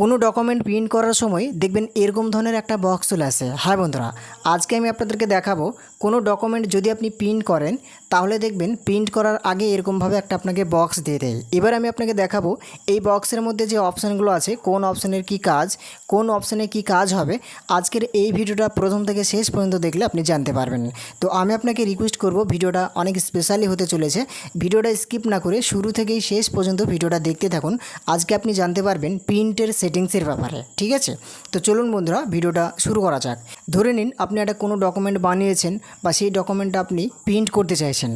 কোনো document print করার সময় দেখবেন এরকম ধরনের একটা বক্স চলে আসে। হ্যাঁ বন্ধুরা, আজকে আমি আপনাদেরকে দেখাবো কোনো ডকুমেন্ট যদি আপনি প্রিন্ট করেন, তাহলে দেখবেন প্রিন্ট করার আগে এরকমভাবে একটা আপনাকে বক্স দিয়ে দেয়। এবার আমি আপনাকে দেখাবো এই বক্সের মধ্যে যে অপশানগুলো আছে, কোন অপশানের কি কাজ, কোন অপশানে কি কাজ হবে, আজকের এই ভিডিওটা প্রথম থেকে শেষ পর্যন্ত দেখলে আপনি জানতে পারবেন। তো আমি আপনাকে রিকোয়েস্ট করব, ভিডিওটা অনেক স্পেশালি হতে চলেছে, ভিডিওটা স্কিপ না করে শুরু থেকেই শেষ পর্যন্ত ভিডিওটা দেখতে থাকুন। আজকে আপনি জানতে পারবেন প্রিন্টের সেটিংসের ব্যাপারে, ঠিক আছে? তো চলুন বন্ধুরা, ভিডিওটা শুরু করা যাক। ধরে নিন, আপনি একটা কোনো ডকুমেন্ট বানিয়েছেন বা সেই ডকুমেন্টটা আপনি প্রিন্ট করতে চাইছেন।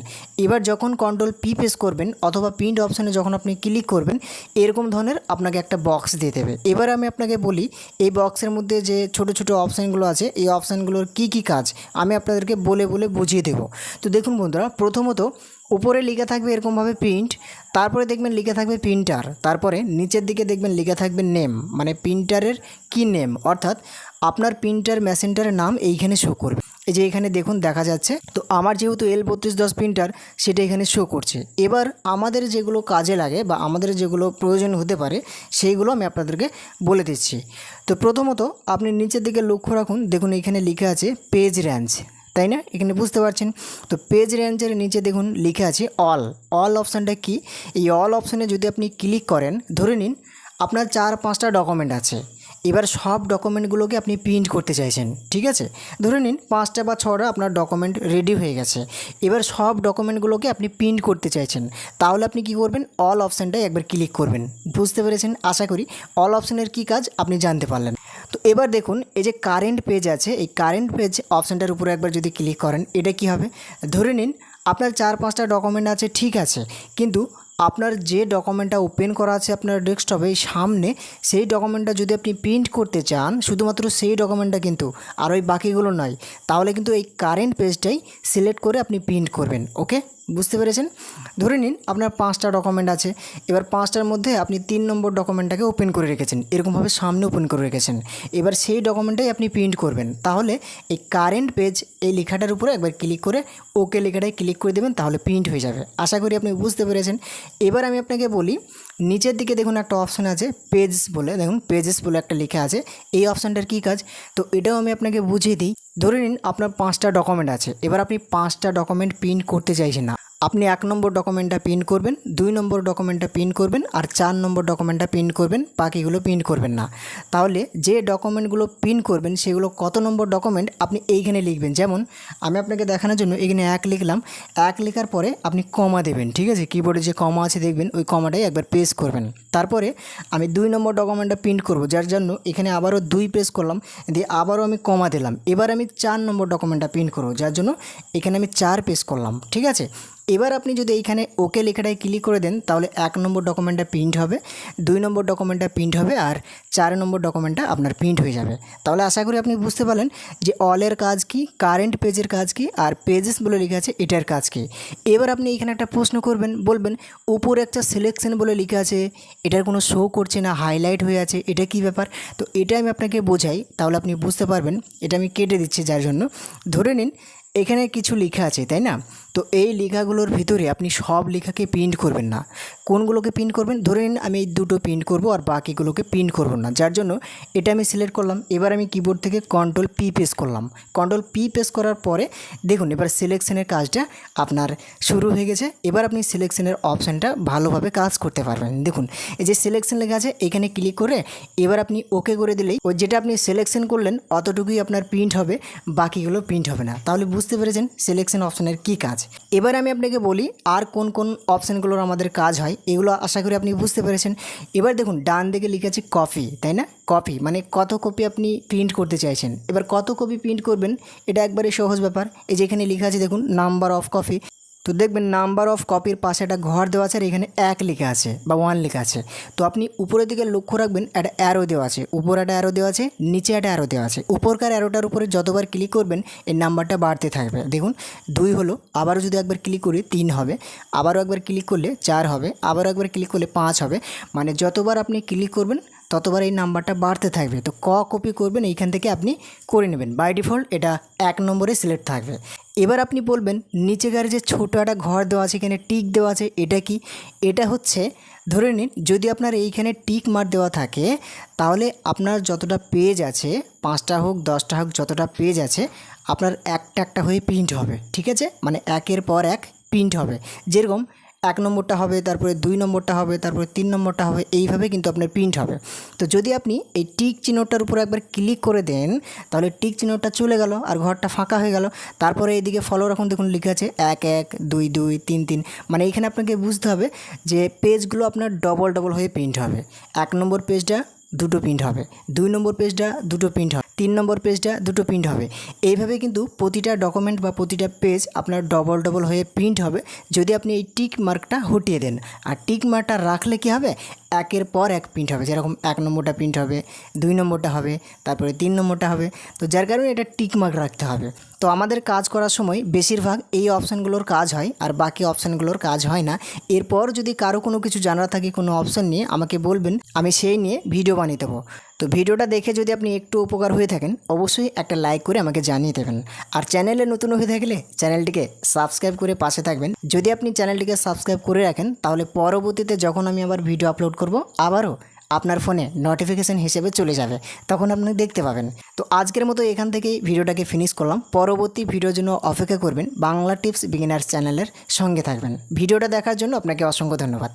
এবার যখন কন্ট্রোল পি প্রেস করবেন অথবা প্রিন্ট অপশানে যখন আপনি ক্লিক করবেন, এরকম ধরনের আপনাকে একটা বক্স দিয়ে দেবে। এবার আমি আপনাকে বলি, এই বক্সের মধ্যে যে ছোট ছোট অপশানগুলো আছে, এই অপশানগুলোর কি কি কাজ, আমি আপনাদেরকে বলে বলে বুঝিয়ে দেবো। তো দেখুন বন্ধুরা, প্রথমত উপরে লেখা থাকবে এরকমভাবে প্রিন্ট তারপরে দেখবেন লিখে থাকবে প্রিন্টার তারপরে নিচের দিকে দেখবেন লেখা থাকবে নেম মানে প্রিন্টারের কি নেম অর্থাৎ আপনার প্রিন্টার মেশিনটার নাম এইখানে শো করবে। এই যে এখানে দেখুন দেখা যাচ্ছে, তো আমার যেহেতু এল বত্রিশ দশ প্রিন্টার সেটা এখানে শো করছে। এবার আমাদের যেগুলো কাজে লাগে বা আমাদের যেগুলো প্রয়োজন হতে পারে, সেইগুলো আমি আপনাদেরকে বলে দিচ্ছি। তো প্রথমত আপনি নিচের দিকে লক্ষ্য রাখুন, দেখুন এখানে লেখা আছে পেজ রেঞ্জ তাই না? এখানে বুঝতে পারছেন? তো পেজ রেঞ্জের নিচে দেখুন, লিখে আছে অল অল অপশানটা কি? এই অল অপশানে যদি আপনি ক্লিক করেন, ধরে নিন, আপনার চার পাঁচটা ডকুমেন্ট আছে। এবার সব ডকুমেন্টগুলোকে আপনি প্রিন্ট করতে চাইছেন, ঠিক আছে? ধরে নিন, পাঁচটা বা ছটা আপনার ডকুমেন্ট রেডি হয়ে গেছে। এবার সব ডকুমেন্টগুলোকে আপনি প্রিন্ট করতে চাইছেন। তাহলে আপনি কি করবেন? অল অপশানটায় একবার ক্লিক করবেন। বুঝতে পেরেছেন? আশা করি অল অপশানের কি কাজ? আপনি জানতে পারলেন। তো এবার দেখুন, এই যে কারেন্ট পেজ আছে, এই কারেন্ট পেজ অপশানটার উপরে একবার যদি ক্লিক করেন, এটা কি হবে? ধরে নিন, আপনার চার পাঁচটা ডকুমেন্ট আছে, ঠিক আছে। কিন্তু আপনার যে ডকুমেন্টটা ওপেন করা আছে আপনার ডেস্কটপে সামনে, সেই ডকুমেন্টটা যদি আপনি প্রিন্ট করতে চান, শুধুমাত্র সেই ডকুমেন্টটা কিন্তু, আর ওই বাকিগুলো নয়, তাহলে কিন্তু এই কারেন্ট পেজটাই সিলেক্ট করে আপনি প্রিন্ট করবেন ওকে বুঝতে পেরেছেন? ধরে নিন আপনার পাঁচটা ডকুমেন্ট আছে, এবার পাঁচটার মধ্যে আপনি তিন নম্বর ডকুমেন্টটাকে ওপেন করে রেখেছেন, এরকমভাবে সামনে ওপেন করে রেখেছেন। এবার সেই ডকুমেন্টটাই আপনি প্রিন্ট করবেন। তাহলে এই কারেন্ট পেজ এই লেখাটার উপরে একবার ক্লিক করে ওকে লেখাটায় ক্লিক করে দেবেন, তাহলে প্রিন্ট হয়ে যাবে। আশা করি আপনি বুঝতে পেরেছেন। এবার আমি আপনাকে বলি, নিচের দিকে দেখুন একটা অপশান আছে পেজ বলে। দেখুন পেজেস বলে একটা লেখা আছে। এই অপশানটার কী কাজ? তো এটাও আমি আপনাকে বুঝিয়ে দিই ধরে নিন আপনার পাঁচটা ডকুমেন্ট আছে। এবার আপনি পাঁচটা ডকুমেন্ট প্রিন্ট করতে চাইছেন না। আপনি এক নম্বর ডকুমেন্টটা প্রিন্ট করবেন, দুই নম্বর ডকুমেন্টটা প্রিন্ট করবেন, আর চার নম্বর ডকুমেন্টটা প্রিন্ট করবেন, বাকিগুলো প্রিন্ট করবেন না। তাহলে যে ডকুমেন্টগুলো প্রিন্ট করবেন, সেগুলো কত নম্বর ডকুমেন্ট আপনি এইখানে লিখবেন? যেমন, আমি আপনাকে দেখানোর জন্য এখানে এক লিখলাম, এক লেখার পরে আপনি কমা দেবেন, ঠিক আছে? কিবোর্ডে যে কমা আছে দেখবেন, ওই কমাটাই একবার প্রেস করবেন। তারপরে আমি দুই নম্বর ডকুমেন্টটা প্রিন্ট করব, যার জন্য এখানে আবারও দুই প্রেস করলাম, দিয়ে আবারও আমি কমা দিলাম। এবার আমি চার নম্বর ডকুমেন্টটা প্রিন্ট করব, যার জন্য এখানে আমি চার প্রেস করলাম, ঠিক আছে? এবার আপনি যদি এইখানে ওকে লেখাটায় ক্লিক করে দেন, তাহলে এক নম্বর ডকুমেন্টটা প্রিন্ট হবে, দুই নম্বর ডকুমেন্টটা প্রিন্ট হবে, আর চার নম্বর ডকুমেন্টটা আপনার প্রিন্ট হয়ে যাবে। তাহলে আশা করি আপনি বুঝতে পারলেন যে অলের কাজ কি কারেন্ট পেজের কাজ কি, আর পেজেস বলে লেখা আছে এটার কাজ কি। এবার আপনি এখানে একটা প্রশ্ন করবেন, বলবেন, উপরে একটা সিলেকশন বলে লেখা আছে, এটার কোনো শো করছে না হাইলাইট হয়ে আছে, এটা কি ব্যাপার? তো এটা আমি আপনাকে বোঝাই, তাহলে আপনি বুঝতে পারবেন, এটা আমি কেটে দিচ্ছি যার জন্য। ধরে নিন, এখানে কিছু লেখা আছে, তাই না? তো এই লেখাগুলোর ভিতরে আপনি সব লেখাকে প্রিন্ট করবেন না। কোনগুলোকে প্রিন্ট করবেন? ধরে নিন আমি এই দুটো প্রিন্ট করব আর বাকিগুলোকে প্রিন্ট করব না। যার জন্য এটা আমি সিলেক্ট করলাম, এবার আমি কিবোর্ড থেকে কন্ট্রোল পি পেস করলাম। কন্ট্রোল পি পেস করার পরে দেখুন, এবার সিলেকশনের কাজটা আপনার শুরু হয়ে গেছে। এবার আপনি সিলেকশনের অপশানটা ভালোভাবে কাজ করতে পারবেন। দেখুন, এই যে সিলেকশন লেখা আছে, এখানে ক্লিক করে এবার আপনি ওকে করে দিলেই ওই যেটা আপনি সিলেকশন করলেন, অতটুকুই আপনার প্রিন্ট হবে, বাকিগুলো প্রিন্ট হবে না। তাহলে বুঝতে পেরেছেন সিলেকশন অপশানের কী কাজ। এবার আমি আপনাকে বলি আর কোন কোন অপশানগুলোর আমাদের কাজ হয়। এগুলো আশা করি আপনি বুঝতে পেরেছেন। এবার দেখুন, ডান দিকে লিখে আছে কপি, তাই না? কপি মানে কত কপি আপনি প্রিন্ট করতে চাইছেন। এবার কত কপি প্রিন্ট করবেন, এটা একবারে সহজ ব্যাপার। এই যেখানে লিখা আছে, দেখুন, নাম্বার অফ কপি। তো দেখবেন নাম্বার অফ কপির পাশে একটা ঘর দেওয়া আছে আর এখানে এক লেখা আছে বা ওয়ান লেখা আছে। তো আপনি উপরের দিকে লক্ষ্য রাখবেন, একটা অ্যারো দেওয়া আছে। উপর একটা অ্যারো দেওয়া আছে, নিচে একটা অ্যারো দেওয়া আছে। উপরকার অ্যারোটার উপরে যতবার ক্লিক করবেন, এই নাম্বারটা বাড়তে থাকবে। দেখুন, দুই হলো, আবারও যদি একবার ক্লিক করি, তিন হবে। আবারও একবার ক্লিক করলে চার হবে। আবারও একবার ক্লিক করলে পাঁচ হবে। মানে যতবার আপনি ক্লিক করবেন, ততবার এই নাম্বারটা বাড়তে থাকবে। তো ক কপি করবেন, এইখান থেকে আপনি করে নেবেন। বাই ডিফল্ট এটা এক নম্বরে সিলেক্ট থাকবে। এবার আপনি বলবেন নিচেকার যে ছোটো একটা ঘর দেওয়া আছে, এখানে টিক দেওয়া আছে, এটা কি? এটা হচ্ছে, ধরে নিন, যদি আপনার এইখানে টিক মার দেওয়া থাকে, তাহলে আপনার যতটা পেজ আছে, পাঁচটা হোক, দশটা হোক, যতটা পেজ আছে, আপনার একটা একটা হয়ে প্রিন্ট হবে, ঠিক আছে? মানে একের পর এক প্রিন্ট হবে। যেরকম এক নম্বরটা হবে, তারপরে দুই নম্বরটা হবে, তারপরে তিন নম্বরটা হবে, এইভাবে কিন্তু আপনার প্রিন্ট হবে। তো যদি আপনি এই টিক চিহ্নটার উপর একবার ক্লিক করে দেন, তাহলে টিক চিহ্নটা চলে গেল আর ঘরটা ফাঁকা হয়ে গেল। তারপরে এইদিকে ফলো রাখুন দেখুন লেখা আছে, এক এক, দুই দুই, তিন তিন। মানে এইখানে আপনাকে বুঝতে হবে যে পেজগুলো আপনার ডবল ডবল হয়ে প্রিন্ট হবে। এক নম্বর পেজটা দুটো প্রিন্ট হবে। দুই নম্বর পেজটা দুটো প্রিন্ট হবে। তিন নম্বর পেজটা দুটো প্রিন্ট হবে। এইভাবে কিন্তু প্রতিটা ডকুমেন্ট বা প্রতিটা পেজ আপনার ডবল ডবল হয়ে প্রিন্ট হবে। যদি আপনি এই টিক মার্কটা হটিয়ে দেন। আর টিক মার্কটা রাখলে কি হবে? একের পর এক প্রিন্ট হবে। যেরকম এক নম্বরটা প্রিন্ট হবে, দুই নম্বরটা হবে, তারপরে তিন নম্বরটা হবে। তো যার কারণে এটা টিক মার্ক রাখতে হবে। তো আমাদের কাজ করার সময় বেশিরভাগ এই অপশানগুলোর কাজ হয় আর বাকি অপশানগুলোর কাজ হয় না। এরপর যদি কারও কোনো কিছু জানার থাকে, কোনো অপশান নিয়ে আমাকে বলবেন, আমি সেই নিয়ে ভিডিও বানিয়ে দেবো। তো ভিডিওটা দেখে যদি আপনি একটু উপকার হয়ে থাকেন, অবশ্যই একটা লাইক করে আমাকে জানিয়ে দেবেন। আর চ্যানেলে নতুন হয়ে থাকলে চ্যানেলটিকে সাবস্ক্রাইব করে পাশে থাকবেন। যদি আপনি চ্যানেলটিকে সাবস্ক্রাইব করে রাখেন, তাহলে পরবর্তীতে যখন আমি আবার ভিডিও আপলোড করব, আবারও আপনার ফোনে নোটিফিকেশান হিসেবে চলে যাবে। তখন আপনি দেখতে পাবেন। তো আজকের মতো এখান থেকেই ভিডিওটাকে ফিনিশ করলাম। পরবর্তী ভিডিওর জন্য অপেক্ষা করবেন বাংলা টিপস বিগিনার্স চ্যানেলের সঙ্গে থাকবেন। ভিডিওটা দেখার জন্য আপনাকে অসংখ্য ধন্যবাদ।